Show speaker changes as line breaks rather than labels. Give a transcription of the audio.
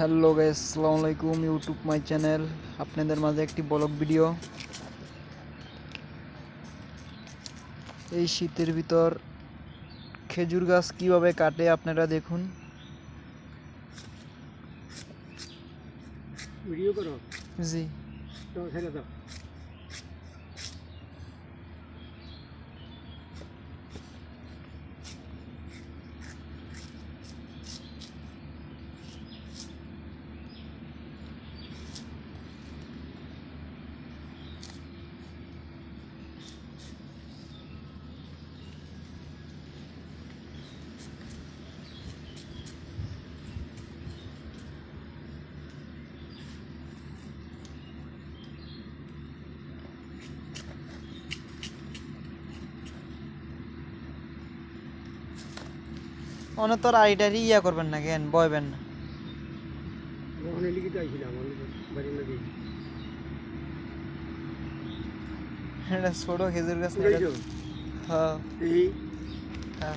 Hello guys আসসালামু আলাইকুম YouTube my channel আপনাদের মাঝে একটি ব্লগ ভিডিও এই শীতের ভিতর খেজুর গাছ কীভাবে কাটে আপনারা দেখুন।
ভিডিও করো।
জি।
তো ছেড়ে দাও।
অনেক তোর আইটারি ইয়া করবেন না কেন বয়বেন না।
ওখানে লিখিত আইছিলাম আমি নদী
এটা ছোট খেজুর গাছ হ্যাঁ। হ্যাঁ।